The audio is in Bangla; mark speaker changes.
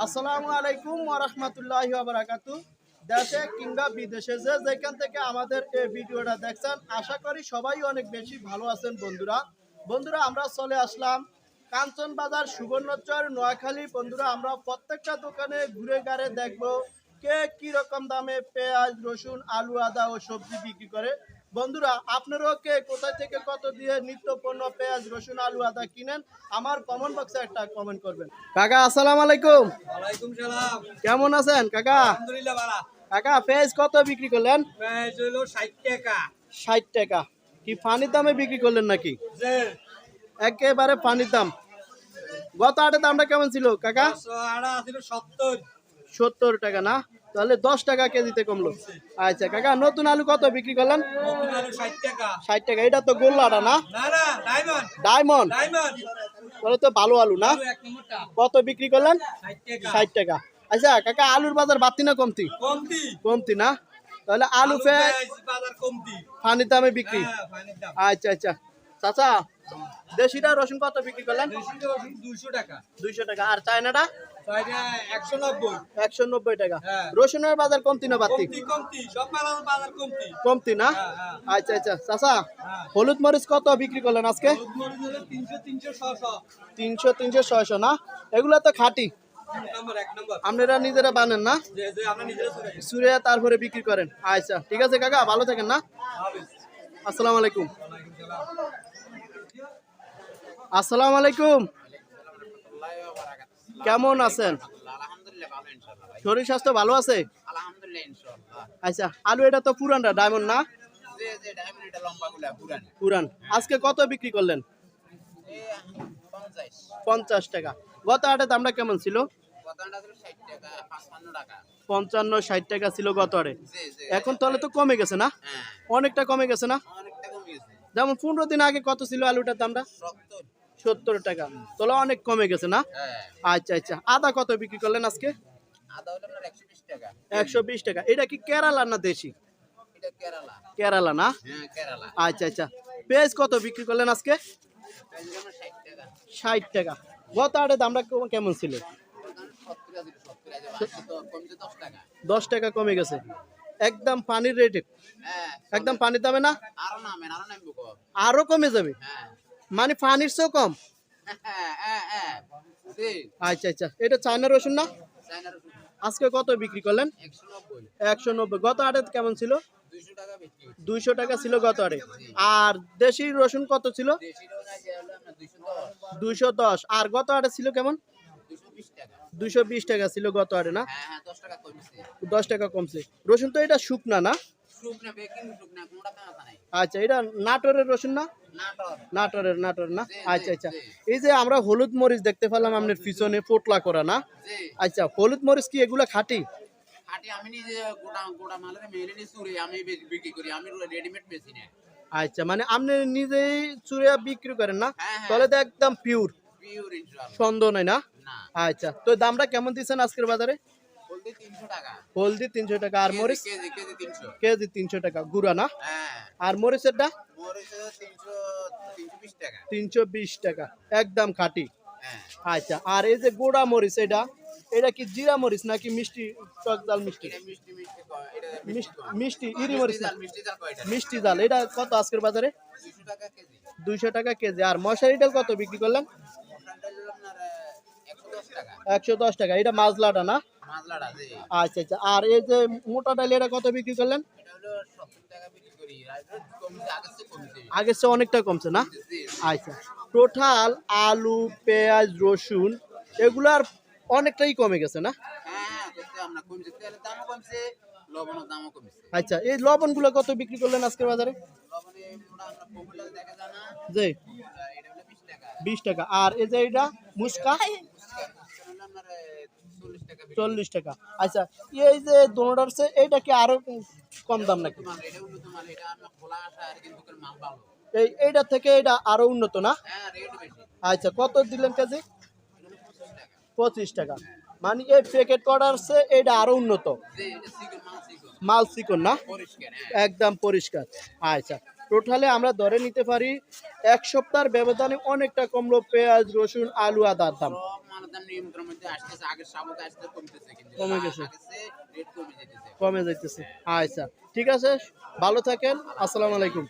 Speaker 1: আসসালামু আলাইকুম ওরহমতুল্লাহ বারাকাতু দেশে কিংবা বিদেশে যে যেখান থেকে আমাদের এই ভিডিওটা দেখছেন, আশা করি সবাই অনেক বেশি ভালো আছেন বন্ধুরা। বন্ধুরা, আমরা চলে আসলাম কাঞ্চন বাজার সুবর্ণচর নোয়াখালী। বন্ধুরা, আমরা প্রত্যেকটা দোকানে ঘুরে গাড়ে দেখব কে কি রকম দামে পেঁয়াজ, রসুন, আলু, আদা ও সবজি বিক্রি করে। বন্ধুরা আপনারাও কে? কোথায় থেকে কত দিয়ে নিত্য পণ্য পেঁয়াজ রসুন আলু আদা কিনেন? আমার কমেন্ট বক্সে একটা কমেন্ট করবেন। কাকা আসসালাম আলাইকুম।
Speaker 2: ওয়ালাইকুম সালাম।
Speaker 1: কেমন আছেন কাকা?
Speaker 2: আলহামদুলিল্লাহ বালা
Speaker 1: কাকা পেঁয়াজ কত বিক্রি করলেন?
Speaker 2: প্রাইস হলো ষাট টাকা।
Speaker 1: ষাট টাকা। কি পানির দামে বিক্রি করলেন নাকি? একেবারে পানির দাম। গত আটে দামটা কেমন ছিল কাকা?
Speaker 2: ছিল সত্তর।
Speaker 1: সত্তর টাকা না? তাহলে দশ টাকা কেজিতে কমলো। আচ্ছা কাকা নতুন আলু কত বিক্রি করলেন?
Speaker 2: ষাট টাকা।
Speaker 1: এটা তো গোল্লাটা না?
Speaker 2: ডায়মন্ড?
Speaker 1: তাহলে তো ভালো আলু না? কত বিক্রি করলেন?
Speaker 2: ষাট টাকা।
Speaker 1: আচ্ছা কাকা আলুর বাজার বাড়তি না কমতি?
Speaker 2: কমতি
Speaker 1: না? তাহলে আলু
Speaker 2: পেঁয়াজ বাজার কমতি।
Speaker 1: পানির দামে বিক্রি।
Speaker 2: হ্যাঁ
Speaker 1: আচ্ছা আচ্ছা। চাচা দেশিটা রসুন কত বিক্রি করলেন?
Speaker 2: টাকা।
Speaker 1: দুইশো টাকা। আর চায়নাটা?
Speaker 2: একশো নব্বই।
Speaker 1: টাকা।
Speaker 2: হ্যাঁ।
Speaker 1: রসুনের বাজার কমতি না বাড়তি?
Speaker 2: কমতি
Speaker 1: না?
Speaker 2: হ্যাঁ, হ্যাঁ।
Speaker 1: আচ্ছা আচ্ছা। চাচা
Speaker 2: হ্যাঁ।
Speaker 1: হলুদ মরিচ কত বিক্রি করলেন আজকে?
Speaker 2: তিনশো তিনশো
Speaker 1: ছয়শো। না? এগুলো তো খাঁটি। আপনারা নিজেরা বানেন না? সুরে তারপরে বিক্রি করেন। আচ্ছা ঠিক আছে কাকা ভালো থাকেন না? আসসালামু আলাইকুম। আসসালামু আলাইকুম। কেমন আছেন? শরীর স্বাস্থ্য ভালো আছে? আচ্ছা আলু এটা তো পুরানটা ডায়মন্ড না?
Speaker 3: পুরান।
Speaker 1: আজকে কত বিক্রি করলেন? পঞ্চাশ টাকা। গত আটে দামটা কেমন ছিল?
Speaker 3: কতটা ছিল 60 টাকা 55 টাকা
Speaker 1: পঞ্চান্ন ষাট টাকা ছিল গত
Speaker 3: জি
Speaker 1: এখন তাহলে তো কমে গেছে না?
Speaker 3: হ্যাঁ।
Speaker 1: অনেকটা কমে গেছে না? যেমন পনেরো দিন আগে কত ছিল আলুটার দামটা?
Speaker 3: 70
Speaker 1: সত্তর টাকা। তাহলে অনেক কমে গেছে না?
Speaker 3: হ্যাঁ।
Speaker 1: আচ্ছা আচ্ছা। আদা কত বিক্রি করলেন আজকে?
Speaker 3: আদা হলো আপনার 120 টাকা।
Speaker 1: একশো বিশ টাকা। এটা কি কেরালা না দেশি?
Speaker 3: কেরালা।
Speaker 1: না?
Speaker 3: হ্যাঁ
Speaker 1: আচ্ছা আচ্ছা। পেঁয়াজ কত বিক্রি করলেন আজকে?
Speaker 3: প্রাইস হলো আপনার 60 টাকা।
Speaker 1: ষাট টাকা। গত আটে দামটা কেমন- ছিল?
Speaker 3: 70 আছে 70 আছে বাকি তো কমছে 10 টাকা
Speaker 1: দশ টাকা কমে গেছে। একদম পানির রেটে
Speaker 3: হ্যাঁ
Speaker 1: একদম পানির দামে না? আরও কমে যাবে? মানে পানির চেয়েও কম। আচ্ছা আচ্ছা। এটা চায়না রসুন না? আজকে কত বিক্রি করলেন? একশো নব্বই। গত আটে কেমন ছিল?
Speaker 3: 200 টাকা বিক্রি করছি।
Speaker 1: দুইশো টাকা ছিল গত আটে আর দেশি রসুন কত ছিল?
Speaker 3: দেশি রোজা যে হলো আপনার 210
Speaker 1: দুইশো দশ। আর গত আটে ছিল কেমন? দুইশো বিশ টাকা। ছিল গত আটে না?
Speaker 3: 10 টাকা কমছে।
Speaker 1: দশ টাকা কমছে। রসুন তো এটা শুকনা না? আচ্ছা এটা নাটোরের রসুন না? নাটোরের নাটোর না? আচ্ছা আচ্ছা। এই যে আমরা হলুদ মরিচ দেখতে পেলাম আপনার পিছনে পোটলা করা না? আচ্ছা হলুদ মরিচ কি এগুলা খাটি?
Speaker 3: আমি নিজে গোটা গোটা মালের মেলে নি আমি বিক্রি করি আমি রেডিমেড বেশি না
Speaker 1: আচ্ছা মানে আপনি নিজেই চুরিয়া বিক্রি করেন না?
Speaker 3: হ্যাঁ, হ্যাঁ।
Speaker 1: তাহলে তো একদম পিওর সন্দেহ নাই না? আচ্ছা তো দামটা কেমন দিচ্ছেন আজকের বাজারে?
Speaker 3: বলতে 300 টাকা
Speaker 1: হলদি তিনশো টাকা। আর মরিচ?
Speaker 3: কেজি কেজি 300
Speaker 1: কেজি তিনশো টাকা গুড়া না?
Speaker 3: হ্যাঁ।
Speaker 1: আর মরিচেরটা?
Speaker 3: মরিচ 300 320 টাকা।
Speaker 1: তিনশো বিশ টাকা একদম খাঁটি।
Speaker 3: হ্যাঁ।
Speaker 1: আচ্ছা আর এই যে গোড়া মরিচ এটা এটা কি জিরা মরিচ নাকি মিষ্টি টক জাল মিষ্টি?
Speaker 3: এটা মিষ্টি
Speaker 1: ইরি মরিচ
Speaker 3: মিষ্টি জাল
Speaker 1: এটা কত আজকের বাজারে?
Speaker 3: 200 টাকা কেজি।
Speaker 1: দুইশো টাকা কেজি আর মশারি ডাল কত বিক্রি করলেন?
Speaker 3: মটনটা হলো আপনার আহ, 110 টাকা।
Speaker 1: একশো দশ টাকা এটা মাজলাটা না? আচ্ছা আচ্ছা। আর এই যে মোটা ডাল এটা কত বিক্রি করলেন?
Speaker 3: এটা হলো 70 টাকা বিক্রি করি। আর এটা কমছে আগের চেয়ে
Speaker 1: অনেকটা কমছে না? আচ্ছা। টোটাল আলু পেঁয়াজ রসুন এগুলার অনেকটাই কমে গেছে না?
Speaker 3: হ্যাঁ
Speaker 1: আচ্ছা এই লবণগুলো কত বিক্রি করলেন আজকের বাজারে?
Speaker 3: লবণে মোটা আমরা পপুলার দেখা যায় না।
Speaker 1: যে
Speaker 3: আহ, এটা হলো 20 টাকা।
Speaker 1: বিশ টাকা। আর এই যে এটা মুসকা?
Speaker 3: এটা হলো আপনার আহ, 40 টাকা বিক্রি
Speaker 1: চল্লিশ টাকা। আচ্ছা এই যে দোনোটার এইটা কি আরও কম দাম নাকি? এই এইটা থেকে এটা আরও উন্নত না?
Speaker 3: হ্যাঁ
Speaker 1: আচ্ছা কত দিলেন কেজি?
Speaker 3: এটা হলো 25 টাকা।
Speaker 1: পঁচিশ টাকা। মানে এই প্যাকেট করার চেয়ে এটা আরও উন্নত।
Speaker 3: মাল
Speaker 1: চিকন না?
Speaker 3: হ্যাঁ।
Speaker 1: একদম পরিষ্কার। আচ্ছা টোটালে আমরা ধরে নিতে পারি এক সপ্তাহের ব্যবধানে অনেকটা কমলো পেঁয়াজ রসুন আলু আদার দাম। গেছে। কমে যাইতেছে। আচ্ছা ঠিক আছে ভালো থাকেন আসসালামু আলাইকুম।